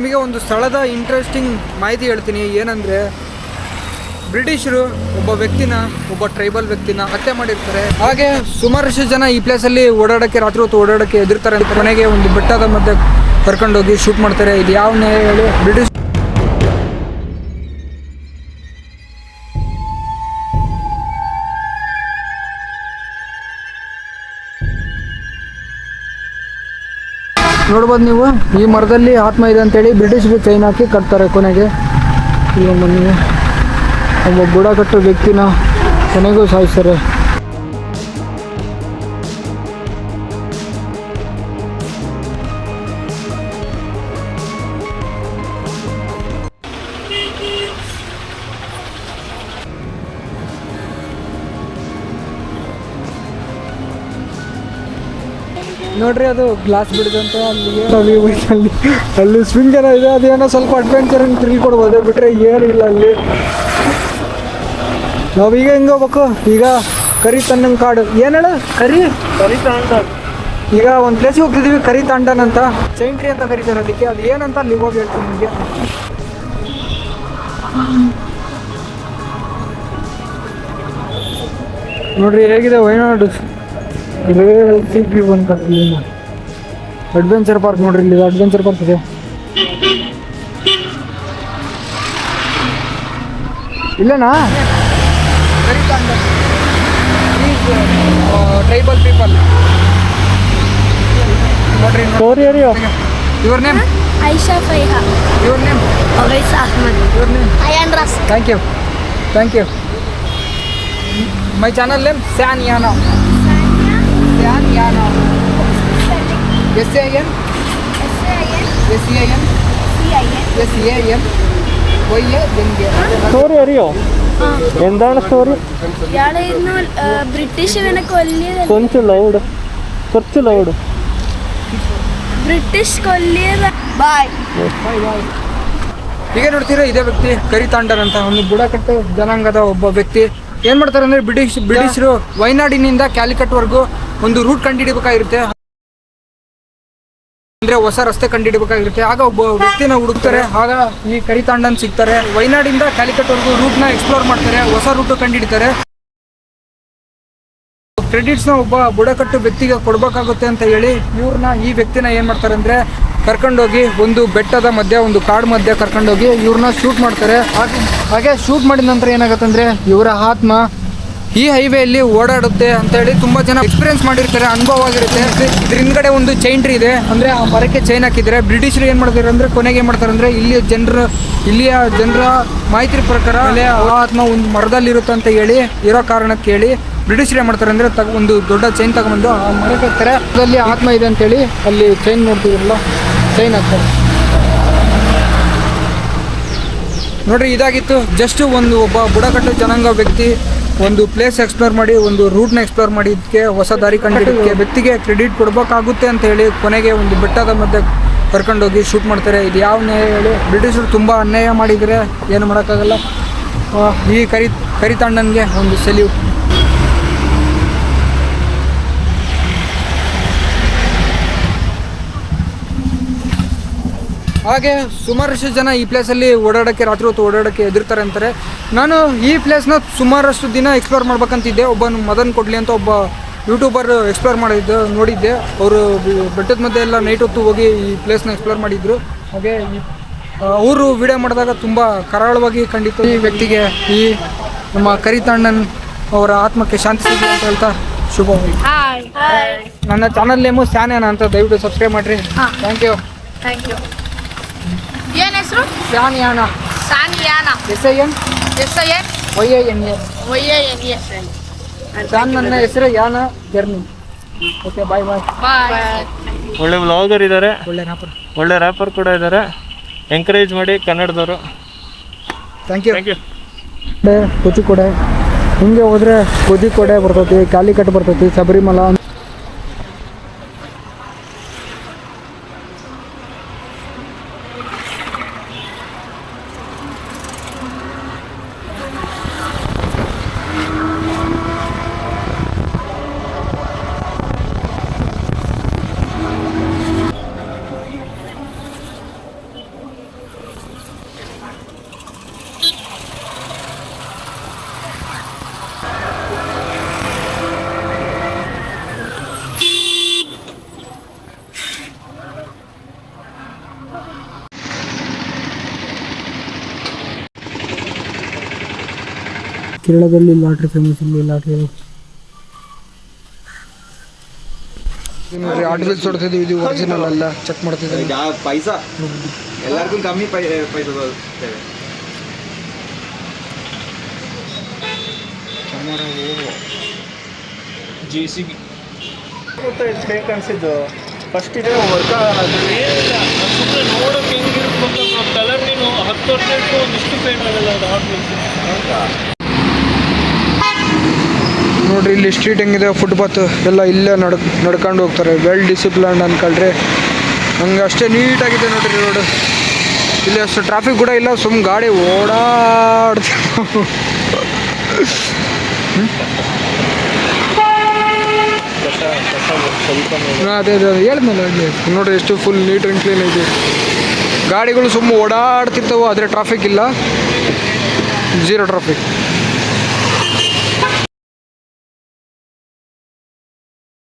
ನಿಮಗೆ ಒಂದು ಸ್ಥಳದ ಇಂಟ್ರೆಸ್ಟಿಂಗ್ ಮಾಹಿತಿ ಹೇಳ್ತೀನಿ. ಏನಂದರೆ, ಬ್ರಿಟಿಷರು ಒಬ್ಬ ವ್ಯಕ್ತಿನ, ಒಬ್ಬ ಟ್ರೈಬಲ್ ವ್ಯಕ್ತಿನ ಹತ್ಯೆ ಮಾಡಿರ್ತಾರೆ. ಹಾಗೆ ಸುಮಾರಷ್ಟು ಜನ ಈ ಪ್ಲೇಸಲ್ಲಿ ಓಡಾಡೋಕ್ಕೆ ರಾತ್ರಿ ಹೊತ್ತು ಓಡಾಡೋಕ್ಕೆ ಎದುರ್ತಾರೆ ಕೊನೆಗೆ ಒಂದು ಬೆಟ್ಟದ ಮಧ್ಯೆ ಕರ್ಕೊಂಡೋಗಿ ಶೂಟ್ ಮಾಡ್ತಾರೆ. ಇದು ಯಾವ ನ್ಯಾಯ ಹೇಳಿ? ಬ್ರಿಟಿಷ್ ನೋಡ್ಬೋದು ನೀವು, ಈ ಮರದಲ್ಲಿ ಆತ್ಮ ಇದೆ ಅಂತೇಳಿ ಬ್ರಿಟಿಷ್ಗೆ ಚೈನ್ ಹಾಕಿ ಕಟ್ತಾರೆ ಕೊನೆಗೆ. ಇಲ್ಲಿ ನೀವು, ಒಬ್ಬ ಬುಡಕಟ್ಟು ವ್ಯಕ್ತಿನ ಕೊನೆಗೂ ಸಾಯಿಸ್ತಾರೆ. ನೋಡ್ರಿ ಅದು ಗ್ಲಾಸ್ ಬಿಡಿದಂತ ಅಲ್ಲಿ ಅಲ್ಲಿ ಅಲ್ಲಿ ಸ್ವಿಂಗ್ ಏನೋ ಇದೆ ಅದೇನೋ ಸ್ವಲ್ಪ ಅಡ್ವೆಂಚರ್ ಥ್ರಿಲ್ ಕೊಡ್ಬೋದು ಬಿಟ್ರೆ ಏನಿಲ್ಲ ಅಲ್ಲಿ. ನಾವು ಈಗ ಹೆಂಗೆ ಹೋಗ್ಬೇಕು? ಈಗ ಕರಿ ತನ್ನ ಕಾಡು. ಏನು ಹೇಳ? ಕರಿ? ಈಗ ಒಂದು ಪ್ಲೇಸಿಗೆ ಹೋಗ್ತಿದೀವಿ ಕರಿ ತಾಂಡನ್ ಅಂತ. ಚೈಂಟ್ರಿ ಅಂತ ಕರಿತಾರೆ ಅದಕ್ಕೆ. ಅದು ಏನಂತ ಅಲ್ಲಿ ಹೋಗಿ ಹೇಳ್ತೀನಿ ನಿಮಗೆ. ನೋಡ್ರಿ ಹೇಗಿದೆ ವಯನಾಡು ಬಂತ ಅಡ್ವೆಂಚರ್ ಪಾರ್ಕ್ ನೋಡ್ರಿ ಇಲ್ಲಿ ಅಡ್ವೆಂಚರ್ ಪಾರ್ಕ್ ಇದೆ. ಇಲ್ಲನಾ? ಟ್ರೈಬಲ್ ಪೀಪಲ್ ನೋಡ್ರಿ story are your name Aisha Faiha. Your name Awais Ahmad, your name Ayaan ರಸ್. Thank you thank you my channel name Sanyana San Yana S A N S A N S A M Y A N K story അറിയോ എന്താണ് story ഇയാളായിരുന്നു British ഇവനെ കൊല്ലിയത് കുറച്ച് loud കുറച്ച് loud British കൊല്ലിയത് bye ಈಗ ನೋಡ್ತೀರಾ ಇದೇ ವ್ಯಕ್ತಿ ಕರಿತಾಂಡರ್ ಅಂತ ಒಂದು ಬುಡಕಟ್ಟು ಜನಾಂಗದ ಒಬ್ಬ ವ್ಯಕ್ತಿ ಏನ್ ಮಾಡ್ತಾರೆ ಅಂದ್ರೆ ಬ್ರಿಟಿಷ್ ಬ್ರಿಟಿಷರು ವೈನಾಡಿನಿಂದ ಕ್ಯಾಲಿಕಟ್ವರೆಗೂ ಒಂದು ರೂಟ್ ಕಂಡುಹಿಡಿಬೇಕಾಗಿರುತ್ತೆ. ಅಂದ್ರೆ ಹೊಸ ರಸ್ತೆ ಕಂಡುಹಿಡಿಬೇಕಾಗಿರುತ್ತೆ. ಆಗ ಒಬ್ಬ ವ್ಯಕ್ತಿನ ಹುಡುಕ್ತಾರೆ. ಆಗ ಈ ಕರಿತಾಂಡನ್ ಸಿಗ್ತಾರೆ. ವೈನಾಡಿಂದ ಕ್ಯಾಲಿಕಟ್ವರೆಗೂ ನ ಎಕ್ಸ್ಪ್ಲೋರ್ ಮಾಡ್ತಾರೆ. ಹೊಸ ರೂಟ್ ಕಂಡುಹಿಡಿತಾರೆ. ಕ್ರೆಡಿಟ್ಸ್ನ ಒಬ್ಬ ಬುಡಕಟ್ಟು ವ್ಯಕ್ತಿಗೆ ಕೊಡ್ಬೇಕಾಗುತ್ತೆ ಅಂತ ಹೇಳಿ ಇವ್ರನ್ನ ಈ ವ್ಯಕ್ತಿನ ಏನು ಮಾಡ್ತಾರೆ ಅಂದರೆ ಕರ್ಕೊಂಡೋಗಿ ಒಂದು ಬೆಟ್ಟದ ಮಧ್ಯೆ, ಒಂದು ಕಾಡು ಮಧ್ಯೆ ಕರ್ಕೊಂಡೋಗಿ ಇವ್ರನ್ನ ಶೂಟ್ ಮಾಡ್ತಾರೆ. ಹಾಗೆ ಹಾಗೆ ಶೂಟ್ ಮಾಡಿದ ನಂತರ ಏನಾಗುತ್ತೆ ಅಂದರೆ ಇವರ ಆತ್ಮ ಈ ಹೈವೇಯಲ್ಲಿ ಓಡಾಡುತ್ತೆ ಅಂತ ಹೇಳಿ ತುಂಬಾ ಜನ ಎಕ್ಸ್ಪೀರಿಯನ್ಸ್ ಮಾಡಿರ್ತಾರೆ, ಅನುಭವ ಆಗಿರುತ್ತೆ. ಇದ್ರ ಹಿಂದ್ಗಡೆ ಒಂದು ಚೈನ್ ಟ್ರೀ ಇದೆ. ಅಂದ್ರೆ ಆ ಮರಕ್ಕೆ ಚೈನ್ ಹಾಕಿದ್ರೆ ಬ್ರಿಟಿಷರು ಏನು ಮಾಡ್ತಾರೆ ಅಂದ್ರೆ ಕೊನೆಗೆ ಏನು ಮಾಡ್ತಾರೆ ಅಂದ್ರೆ ಇಲ್ಲಿಯ ಜನರ ಇಲ್ಲಿಯ ಜನರ ಮಾಹಿತಿ ಪ್ರಕಾರ ಆತ್ಮ ಒಂದು ಮರದಲ್ಲಿ ಇರುತ್ತೆ ಅಂತ ಹೇಳಿ, ಇರೋ ಕಾರಣಕ್ಕೆ ಹೇಳಿ ಬ್ರಿಟಿಷರು ಏನು ಮಾಡ್ತಾರೆ ಅಂದ್ರೆ ಒಂದು ದೊಡ್ಡ ಚೈನ್ ತಗೊಂಡ್ಬಂದು ಆ ಮರಕ್ಕೆ ಹಾಕ್ತಾರೆ. ಅದರಲ್ಲಿ ಆತ್ಮ ಇದೆ ಅಂತೇಳಿ ಅಲ್ಲಿ ಚೈನ್ ನೋಡ್ತಿದ್ರಲ್ಲ ಚೈನ್ ಹಾಕ್ತಾರೆ. ನೋಡ್ರಿ, ಇದಾಗಿತ್ತು. ಜಸ್ಟ್ ಒಂದು ಒಬ್ಬ ಬುಡಕಟ್ಟು ಜನಾಂಗ ವ್ಯಕ್ತಿ ಒಂದು ಪ್ಲೇಸ್ ಎಕ್ಸ್ಪ್ಲೋರ್ ಮಾಡಿ, ಒಂದು ರೂಟ್ನ ಎಕ್ಸ್ಪ್ಲೋರ್ ಮಾಡಿದ್ದಕ್ಕೆ ಹೊಸ ದಾರಿ ಕಂಡಿದ್ದಕ್ಕೆ ವ್ಯಕ್ತಿಗೆ ಕ್ರೆಡಿಟ್ ಕೊಡಬೇಕಾಗುತ್ತೆ ಅಂತ ಹೇಳಿ ಕೊನೆಗೆ ಒಂದು ಬೆಟ್ಟದ ಮಧ್ಯೆ ಕರ್ಕೊಂಡೋಗಿ ಶೂಟ್ ಮಾಡ್ತಾರೆ. ಇದು ಯಾವ ನ್ಯಾಯ ಹೇಳಿ? ಬ್ರಿಟಿಷರು ತುಂಬ ಅನ್ಯಾಯ ಮಾಡಿದರೆ ಏನು ಮಾಡೋಕ್ಕಾಗಲ್ಲ. ಈ ಕರಿ ಕರಿತಾಂಡನ್ಗೆ ಒಂದು ಸೆಲ್ಯೂಟ್ ಹಾಗೆ ಸುಮಾರಷ್ಟು ಜನ ಈ ಪ್ಲೇಸಲ್ಲಿ ಓಡಾಡೋಕ್ಕೆ ರಾತ್ರಿ ಹೊತ್ತು ಓಡಾಡೋಕ್ಕೆ ಎದುರ್ತಾರೆ ಅಂತಾರೆ. ನಾನು ಈ ಪ್ಲೇಸ್ನ ಸುಮಾರಷ್ಟು ದಿನ ಎಕ್ಸ್ಪ್ಲೋರ್ ಮಾಡ್ಬೇಕಂತಿದ್ದೆ. ಒಬ್ಬ ಮದನ್ ಕೊಡ್ಲಿ ಅಂತ ಒಬ್ಬ ಯೂಟ್ಯೂಬರ್ ಎಕ್ಸ್ಪ್ಲೋರ್ ಮಾಡಿದ್ದು ನೋಡಿದ್ದೆ. ಅವರು ಬೆಟ್ಟದ ಮಧ್ಯೆ ಎಲ್ಲ ನೈಟ್ ಹೊತ್ತು ಹೋಗಿ ಈ ಪ್ಲೇಸ್ನ ಎಕ್ಸ್ಪ್ಲೋರ್ ಮಾಡಿದ್ರು. ಹಾಗೆ ಅವರು ವಿಡಿಯೋ ಮಾಡಿದಾಗ ತುಂಬ ಕರಾಳವಾಗಿ ಕಂಡಿತ್ತು. ಈ ವ್ಯಕ್ತಿಗೆ ಈ ನಮ್ಮ ಕರಿತಣ್ಣನ್ ಅವರ ಆತ್ಮಕ್ಕೆ ಶಾಂತಿ ಸಿಗಲಿ ಅಂತ ಹೇಳ್ತಾ ಶುಭ ಹಾಯ್ ಹಾಯ್ ನನ್ನ ಚಾನಲ್ ನೇಮು ಸ್ಯಾನೇನ ಅಂತ ದಯವಿಟ್ಟು ಸಬ್ಸ್ಕ್ರೈಬ್ ಮಾಡಿರಿ. ಥ್ಯಾಂಕ್ ಯು ಥ್ಯಾಂಕ್ ಯು ಏನ್ ಹೆಸರು? ಸಾನಿಯಾನ. ಯಾನ Sanyana. S I N? S I N? Y I N A. Y A N S ಸಾನ್ ನನ್ನ ಹೆಸರು ಯಾನ ಜರ್ನಿ. ಓಕೆ ಬಾಯ್ ಬಾಯ್ ಬಾಯ್ ಒಳ್ಳೆ ವ್ಲಾಗರ್ ಇದ್ದಾರೆ ಒಳ್ಳೆ ರಾಪರ್ ಒಳ್ಳೆ ರಾಪರ್ ಕೂಡ ಇದ್ದಾರೆ ಎನ್ಕರೇಜ್ ಮಾಡಿ ಕನ್ನಡದವರು. Thank you thank you Kozhikode ಹಿಂಗೆ ಹೋದ್ರೆ ಕೊಚಿಕೋಡೆ ಬರ್ತೈತಿ ಕಾಲಿಕಟ್ ಬರ್ತೈತಿ ಶಬರಿಮಲ ಕೇರಳದಲ್ಲಿ ಲಾಟ್ರಿ ಫೇಮಸ್ ಇಲ್ಲಿ ಲಾಟ್ರಿ ನೋಡ್ರಿ ಆರ್ಟಿಫಿಸ್ ಹೊಡ್ತಿದ್ವಿ ಇದು ಒರಿಜಿನಲ್ ಅಲ್ಲ ಚೆಕ್ ಪೈಸಾ ಎಲ್ಲರಿಗೂ ಕಮ್ಮಿ ಪೈ ಪೈಸಾ ಜೆ ಸಿ ಬಿ ಬೇಕು ಅನ್ಸಿದ್ದು? ಫಸ್ಟ್ ಇದೆ ವರ್ಕ್ ಏನಿಲ್ಲ ಸುಮ್ಮನೆ ನೋಡೋಕೆ ಕಲರ್ ನೀನು ಹತ್ತು ವರ್ಷ ಒಂದಿಷ್ಟು ಪೇಂಟ್ ಆಗಲ್ಲ ಅದು ಹಾಕ್ಬೇಕು ನೋಡ್ರಿ ಇಲ್ಲಿ ಸ್ಟ್ರೀಟ್ ಹೆಂಗಿದೆ ಫುಟ್ಪಾತ್ ಎಲ್ಲ ಇಲ್ಲೇ ನಡ್ ನಡ್ಕೊಂಡು ಹೋಗ್ತಾರೆ. ವೆಲ್ ಡಿಸಿಪ್ಲೈನ್ ಅನ್ಕೊಳ್ರಿ. ಹಂಗೆ ಅಷ್ಟೇ ನೀಟಾಗಿದೆ ನೋಡ್ರಿ ರೋಡ್ ಇಲ್ಲಿ ಅಷ್ಟು ಟ್ರಾಫಿಕ್ ಕೂಡ ಇಲ್ಲ, ಸುಮ್ ಗಾಡಿ ಓಡಾಡ್ತ ಅದೇ ಅದೇ ನೋಡ್ರಿ, ಎಷ್ಟು ಫುಲ್ ನೀಟ್ ಆ್ಯಂಡ್ ಕ್ಲೀನ್ ಐತಿ ಗಾಡಿಗಳು ಸುಮ್ಮ ಓಡಾಡ್ತಿರ್ತವೆ, ಆದರೆ ಟ್ರಾಫಿಕ್ ಇಲ್ಲ. Zero traffic